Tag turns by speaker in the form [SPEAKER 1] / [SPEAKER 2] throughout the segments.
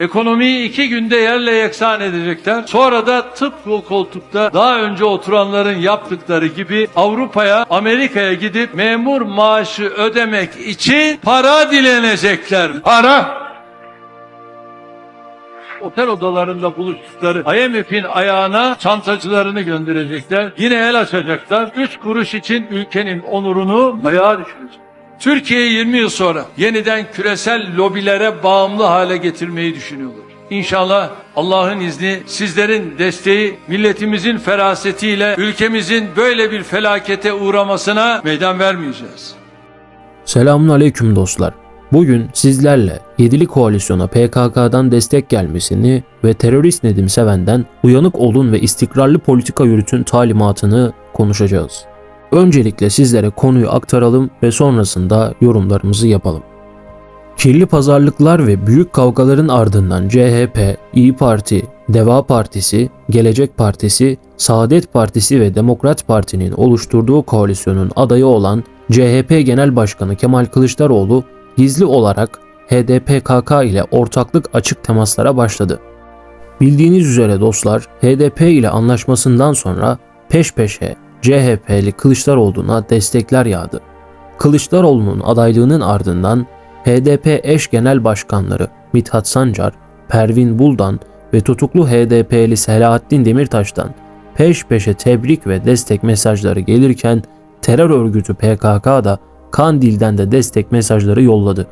[SPEAKER 1] Ekonomiyi iki günde yerle yeksan edecekler. Sonra da tıpkı koltukta daha önce oturanların yaptıkları gibi Avrupa'ya, Amerika'ya gidip memur maaşı ödemek için para dilenecekler. Para! Otel odalarında buluştukları IMF'in ayağına çantacılarını gönderecekler. Yine el açacaklar. Üç kuruş için ülkenin onurunu ayağa düşürecek. Türkiye'yi 20 yıl sonra yeniden küresel lobilere bağımlı hale getirmeyi düşünüyorlar. İnşallah Allah'ın izni, sizlerin desteği, milletimizin ferasetiyle ülkemizin böyle bir felakete uğramasına meydan vermeyeceğiz.
[SPEAKER 2] Selamun aleyküm dostlar. Bugün sizlerle Yedili Koalisyona PKK'dan destek gelmesini ve terörist Nedim Seven'den uyanık olun ve istikrarlı politika yürütün talimatını konuşacağız. Öncelikle sizlere konuyu aktaralım ve sonrasında yorumlarımızı yapalım. Kirli pazarlıklar ve büyük kavgaların ardından CHP, İyi Parti, Deva Partisi, Gelecek Partisi, Saadet Partisi ve Demokrat Parti'nin oluşturduğu koalisyonun adayı olan CHP Genel Başkanı Kemal Kılıçdaroğlu gizli olarak HDP-KK ile ortaklık açık temaslara başladı. Bildiğiniz üzere dostlar HDP ile anlaşmasından sonra peş peşe CHP'li Kılıçdaroğlu'na destekler yağdı. Kılıçdaroğlu'nun adaylığının ardından HDP eş genel başkanları Mithat Sancar, Pervin Buldan ve tutuklu HDP'li Selahattin Demirtaş'tan peş peşe tebrik ve destek mesajları gelirken terör örgütü PKK da Kandil'den de destek mesajları yolladı.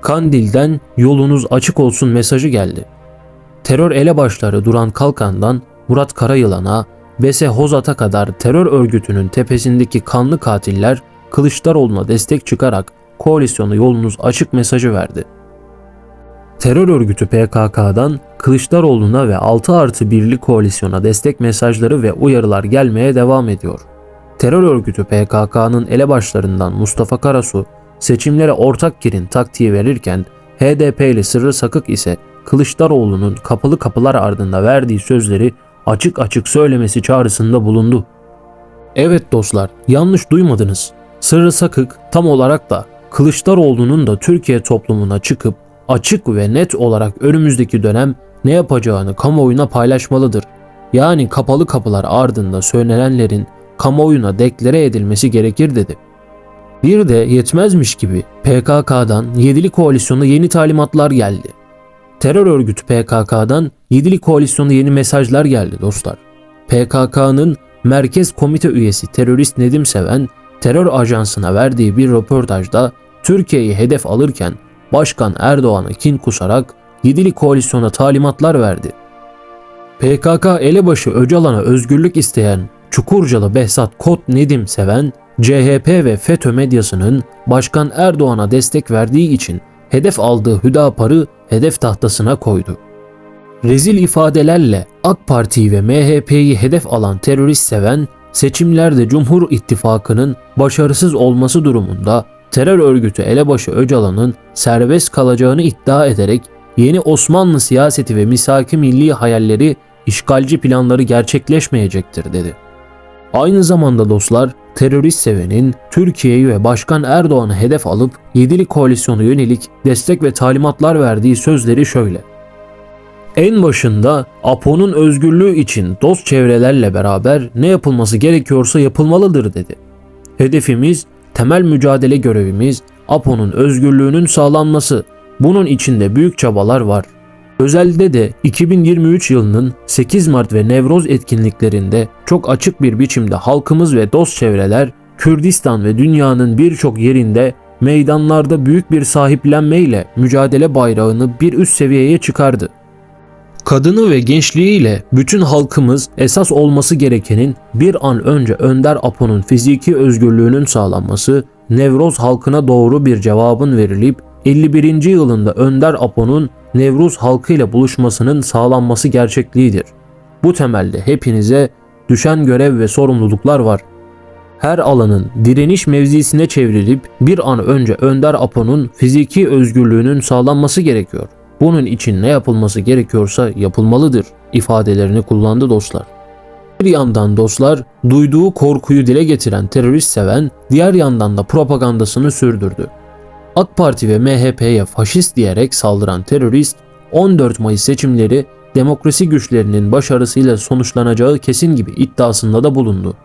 [SPEAKER 2] Kandil'den yolunuz açık olsun mesajı geldi. Terör elebaşları Duran Kalkan'dan Murat Karayılan'a, Bese Hozat'a kadar terör örgütünün tepesindeki kanlı katiller Kılıçdaroğlu'na destek çıkarak koalisyona yolunuz açık mesajı verdi. Terör örgütü PKK'dan Kılıçdaroğlu'na ve 6 artı 1'li koalisyona destek mesajları ve uyarılar gelmeye devam ediyor. Terör örgütü PKK'nın elebaşlarından Mustafa Karasu seçimlere ortak girin taktiği verirken HDP'li Sırrı Sakık ise Kılıçdaroğlu'nun kapalı kapılar ardında verdiği sözleri açık açık söylemesi çağrısında bulundu. Evet dostlar, yanlış duymadınız. Sırrı Sakık tam olarak da Kılıçdaroğlu'nun da Türkiye toplumuna çıkıp açık ve net olarak önümüzdeki dönem ne yapacağını kamuoyuna paylaşmalıdır. Yani kapalı kapılar ardında söylenenlerin kamuoyuna deklare edilmesi gerekir dedi. Bir de yetmezmiş gibi PKK'dan Yedili Koalisyon'a yeni talimatlar geldi. Terör örgütü PKK'dan Yedili Koalisyon'a yeni mesajlar geldi dostlar. PKK'nın Merkez Komite üyesi terörist Nedim Seven, terör ajansına verdiği bir röportajda Türkiye'yi hedef alırken Başkan Erdoğan'a kin kusarak Yedili Koalisyon'a talimatlar verdi. PKK elebaşı Öcalan'a özgürlük isteyen Çukurcalı Behzat Kot Nedim Seven, CHP ve FETÖ medyasının Başkan Erdoğan'a destek verdiği için hedef aldığı Hüdapar'ı hedef tahtasına koydu. Rezil ifadelerle AK Parti'yi ve MHP'yi hedef alan terörist seven, seçimlerde Cumhur İttifakı'nın başarısız olması durumunda terör örgütü elebaşı Öcalan'ın serbest kalacağını iddia ederek yeni Osmanlı siyaseti ve misaki milli hayalleri işgalci planları gerçekleşmeyecektir dedi. Aynı zamanda dostlar terörist sevenin Türkiye'yi ve Başkan Erdoğan'ı hedef alıp Yedili Koalisyonu yönelik destek ve talimatlar verdiği sözleri şöyle. En başında APO'nun özgürlüğü için dost çevrelerle beraber ne yapılması gerekiyorsa yapılmalıdır dedi. Hedefimiz, temel mücadele görevimiz APO'nun özgürlüğünün sağlanması. Bunun içinde büyük çabalar var. Özelde de 2023 yılının 8 Mart ve Nevroz etkinliklerinde çok açık bir biçimde halkımız ve dost çevreler Kürdistan ve dünyanın birçok yerinde meydanlarda büyük bir sahiplenmeyle mücadele bayrağını bir üst seviyeye çıkardı. Kadını ve gençliğiyle bütün halkımız esas olması gerekenin bir an önce Önder Apo'nun fiziki özgürlüğünün sağlanması, Nevroz halkına doğru bir cevabın verilip 51. yılında Önder Apo'nun Nevruz halkıyla buluşmasının sağlanması gerçekliğidir. Bu temelde hepinize düşen görev ve sorumluluklar var. Her alanın direniş mevzisine çevrilip bir an önce Önder Apo'nun fiziki özgürlüğünün sağlanması gerekiyor. Bunun için ne yapılması gerekiyorsa yapılmalıdır ifadelerini kullandı dostlar. Bir yandan dostlar duyduğu korkuyu dile getiren terörist seven diğer yandan da propagandasını sürdürdü. AK Parti ve MHP'ye faşist diyerek saldıran terörist 14 Mayıs seçimleri demokrasi güçlerinin başarısıyla sonuçlanacağı kesin gibi iddiasında da bulundu.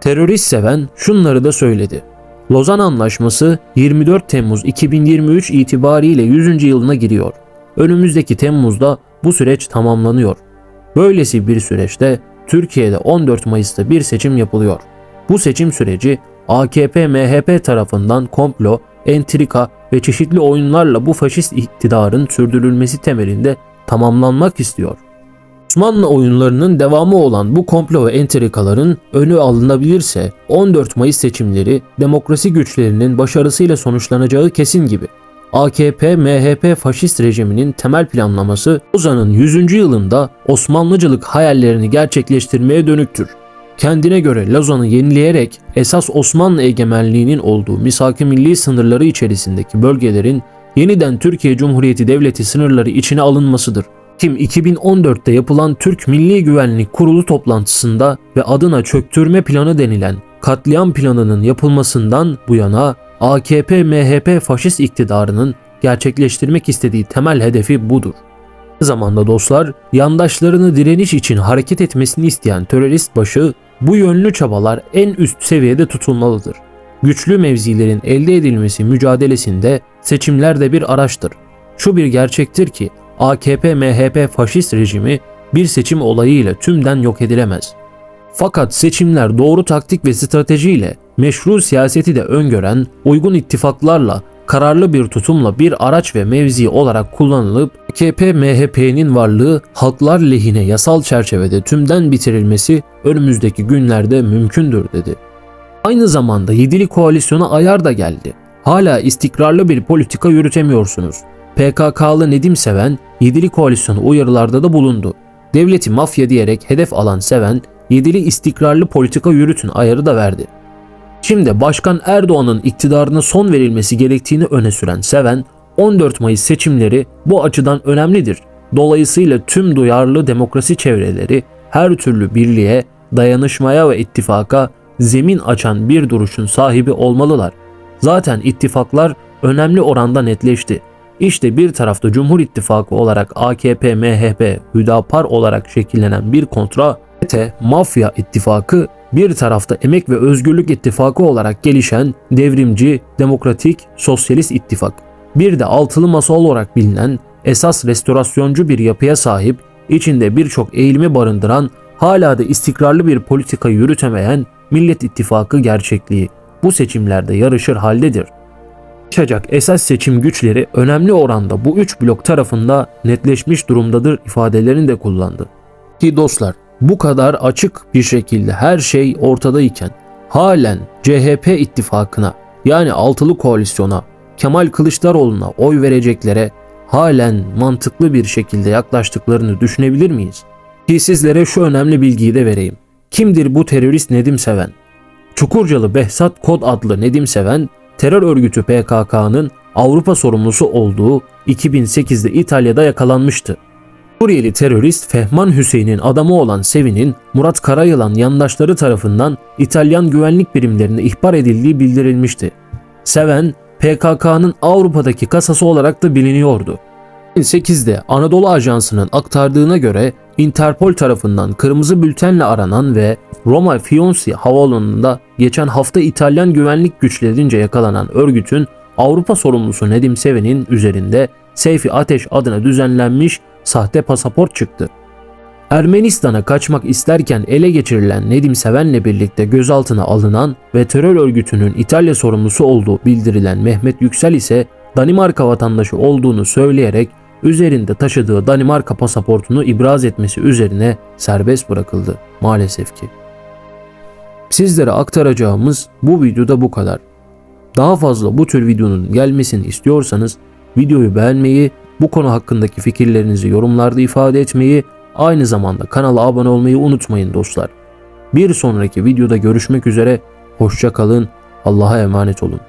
[SPEAKER 2] Terörist seven şunları da söyledi. Lozan Anlaşması 24 Temmuz 2023 itibariyle 100. yılına giriyor. Önümüzdeki Temmuz'da bu süreç tamamlanıyor. Böylesi bir süreçte Türkiye'de 14 Mayıs'ta bir seçim yapılıyor. Bu seçim süreci AKP-MHP tarafından komplo, entrika ve çeşitli oyunlarla bu faşist iktidarın sürdürülmesi temelinde tamamlanmak istiyor. Osmanlı oyunlarının devamı olan bu komplo ve entrikaların önü alınabilirse 14 Mayıs seçimleri demokrasi güçlerinin başarısıyla sonuçlanacağı kesin gibi. AKP-MHP faşist rejiminin temel planlaması Ozan'ın 100. yılında Osmanlıcılık hayallerini gerçekleştirmeye dönüktür. Kendine göre Lozan'ı yenileyerek esas Osmanlı egemenliğinin olduğu misak-ı milli sınırları içerisindeki bölgelerin yeniden Türkiye Cumhuriyeti Devleti sınırları içine alınmasıdır. Kim 2014'te yapılan Türk Milli Güvenlik Kurulu toplantısında ve adına çöktürme planı denilen katliam planının yapılmasından bu yana AKP-MHP faşist iktidarının gerçekleştirmek istediği temel hedefi budur. Zamanda dostlar, yandaşlarını direniş için hareket etmesini isteyen terörist başı bu yönlü çabalar en üst seviyede tutulmalıdır. Güçlü mevzilerin elde edilmesi mücadelesinde seçimler de bir araçtır. Şu bir gerçektir ki AKP-MHP faşist rejimi bir seçim olayıyla tümden yok edilemez. Fakat seçimler doğru taktik ve stratejiyle meşru siyaseti de öngören uygun ittifaklarla kararlı bir tutumla bir araç ve mevzi olarak kullanılıp AKP-MHP'nin varlığı halklar lehine yasal çerçevede tümden bitirilmesi önümüzdeki günlerde mümkündür dedi. Aynı zamanda yedili koalisyona ayar da geldi. Hala istikrarlı bir politika yürütemiyorsunuz. PKK'lı Nedim Seven yedili koalisyona uyarılarda da bulundu. Devleti mafya diyerek hedef alan Seven, yedili istikrarlı politika yürütün ayarı da verdi. Şimdi Başkan Erdoğan'ın iktidarına son verilmesi gerektiğini öne süren Seven, 14 Mayıs seçimleri bu açıdan önemlidir. Dolayısıyla tüm duyarlı demokrasi çevreleri her türlü birliğe, dayanışmaya ve ittifaka zemin açan bir duruşun sahibi olmalılar. Zaten ittifaklar önemli oranda netleşti. İşte bir tarafta Cumhur İttifakı olarak AKP, MHP, Hüdapar olarak şekillenen bir kontra, Mafya İttifakı bir tarafta Emek ve Özgürlük İttifakı olarak gelişen devrimci, demokratik, sosyalist ittifak. Bir de altılı masa olarak bilinen esas restorasyoncu bir yapıya sahip, içinde birçok eğilimi barındıran, hala da istikrarlı bir politika yürütemeyen Millet İttifakı gerçekliği bu seçimlerde yarışır haldedir. Yaşayacak esas seçim güçleri önemli oranda bu üç blok tarafında netleşmiş durumdadır ifadelerini de kullandı. Ki dostlar bu kadar açık bir şekilde her şey ortadayken halen CHP ittifakına yani altılı koalisyona Kemal Kılıçdaroğlu'na oy vereceklere halen mantıklı bir şekilde yaklaştıklarını düşünebilir miyiz? Ki sizlere şu önemli bilgiyi de vereyim. Kimdir bu terörist Nedim Seven? Çukurcalı Behzat Kod adlı Nedim Seven, terör örgütü PKK'nın Avrupa sorumlusu olduğu 2008'de İtalya'da yakalanmıştı. Suriyeli terörist Fehman Hüseyin'in adamı olan Sevin'in Murat Karayılan yandaşları tarafından İtalyan güvenlik birimlerine ihbar edildiği bildirilmişti. Seven, PKK'nın Avrupa'daki kasası olarak da biliniyordu. 2008'de Anadolu Ajansı'nın aktardığına göre Interpol tarafından kırmızı bültenle aranan ve Roma Fionci havaalanında geçen hafta İtalyan güvenlik güçlerince yakalanan örgütün Avrupa sorumlusu Nedim Seven'in üzerinde Seyfi Ateş adına düzenlenmiş sahte pasaport çıktı. Ermenistan'a kaçmak isterken ele geçirilen Nedim Seven'le birlikte gözaltına alınan ve terör örgütünün İtalya sorumlusu olduğu bildirilen Mehmet Yüksel ise Danimarka vatandaşı olduğunu söyleyerek üzerinde taşıdığı Danimarka pasaportunu ibraz etmesi üzerine serbest bırakıldı maalesef ki. Sizlere aktaracağımız bu videoda bu kadar. Daha fazla bu tür videonun gelmesini istiyorsanız videoyu beğenmeyi, bu konu hakkındaki fikirlerinizi yorumlarda ifade etmeyi, aynı zamanda kanala abone olmayı unutmayın dostlar. Bir sonraki videoda görüşmek üzere, hoşça kalın, Allah'a emanet olun.